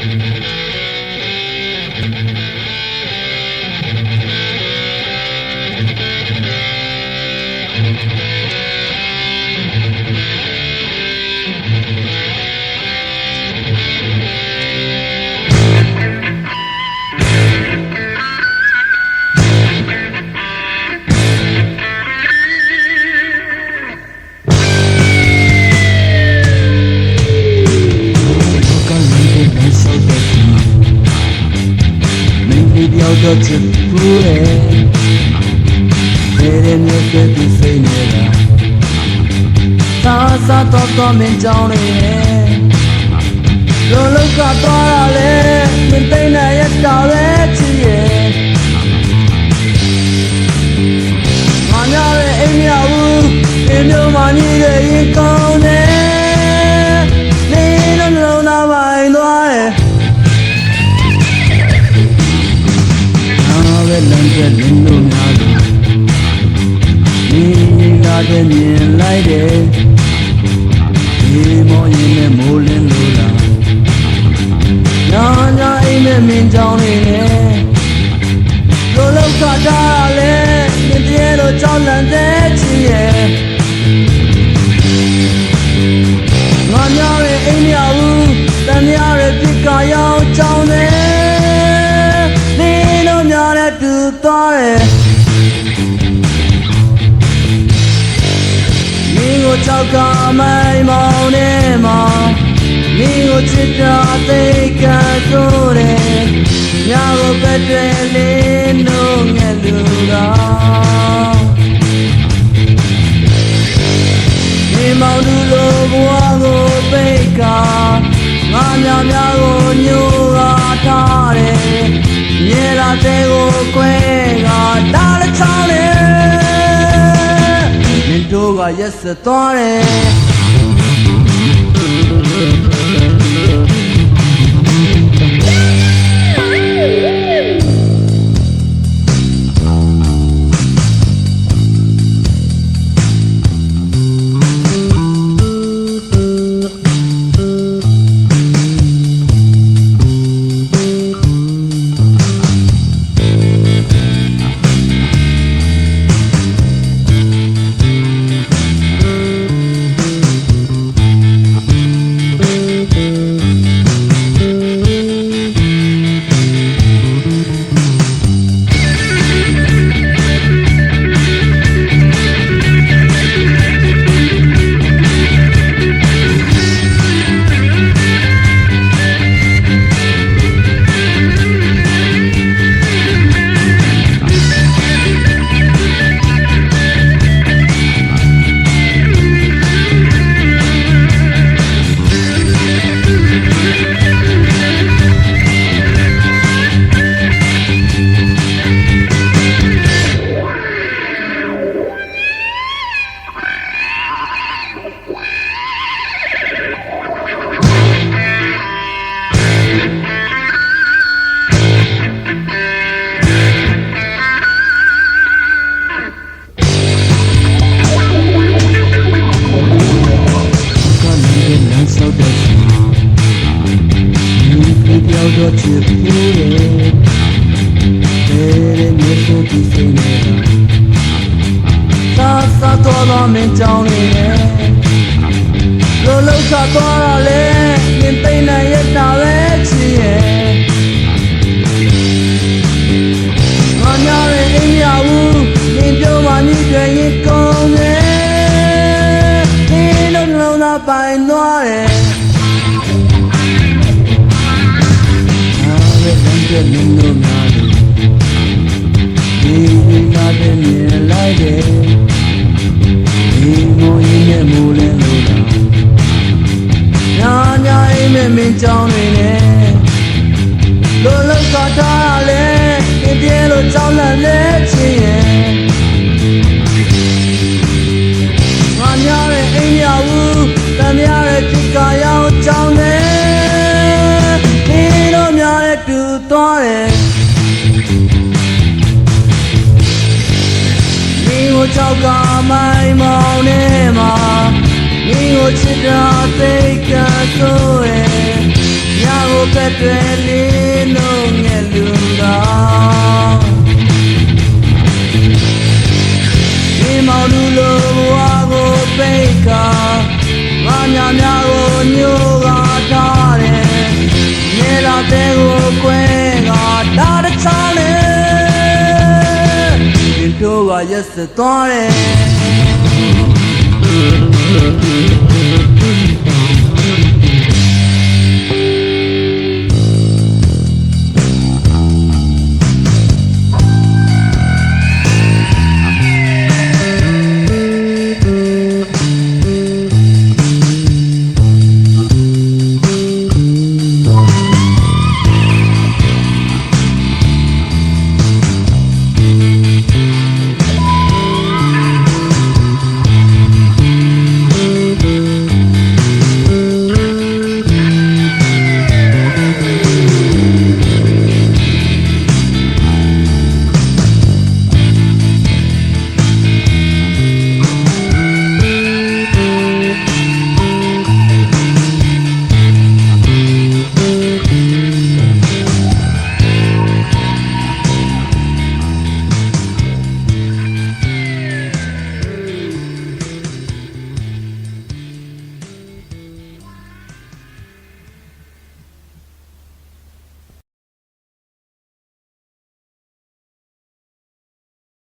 က မင်းဒီပြောက်တော့ချစ်ဘူးလေဘယ်ရမြတ်တဲ့သူစိတ်နေတာသာသာတော့တော့မင်းကြောင်းနေလောလောကသွားရလေမင်းသိနေရတာပဲချစ်ရဲ့ငါများရဲ့အိမ်မရဘူးအင်းမျိုးမှညီတဲ့ရင်ကောင်းတယ် လိုက်တယ်ဒီမောရင်နဲ့မိုးလင်းလို့လားညာညာအိမ်နဲ့မင်းကြောင်းနေတယ်လိုလောက်ကတားလဲမြင်တဲ့လို့ကြောင်းလန့်တဲ့ချီရဲ့ငါများရဲ့အိမ်မရဘူးတန်များရဲ့ပြစ်ကရောက်ကြောင်းနေနေလို့များတဲ့တူသွားတယ် င်းကိုချောက်ကမိုင်မောင်နေမောင်မင်းကိုချစ်တာသိကဆိုတယ်ညကိုပဲတွေလေးနိုးငယ်လူတော်မင်းမောင်သူလိုဘဝကိုပိတ်ကငါများများကိုညိုကားထားတယ်မြေလာတဲ့ကိုခွဲကတားလက်ချောင်းတယ်မင်းတို့က ရက်စက်သွားတယ် တော့ချစ်ဘူးလေဘယ်ရမြတ်တဲ့သူစိတ်နေတာသာသာတော့တော့မင်းကြောင်းနေတယ်လိုလောက်ကသွားရလေမင်းသိနေရတာ ဒီနာတဲ့မြင်လိုက်တယ်ဒီမောင်ရင်နဲ့မူလင်းလို့လားညာညာအိမ်နဲ့မင်းကြောင်းနေနဲ့လိုလောက်ကထားလဲပြင်းပြင်းလို့ကြောင်းလန့်လဲချင်ရဲ့ငါများရဲ့အိမ်ရဘူးတန်များရဲ့จิตကရော လောက်ကမိုင်မောင်နေမှာမင်းကိုချစ်တာသိကဆိုရဲ့ရဖို့ကတည်းလေးလုံးငယ်လူတော်ဒီမောင်လူလိုဘဝကိုပိတ်ကငါများများကိုညှို့ တို့ကရက်စသွားတယ်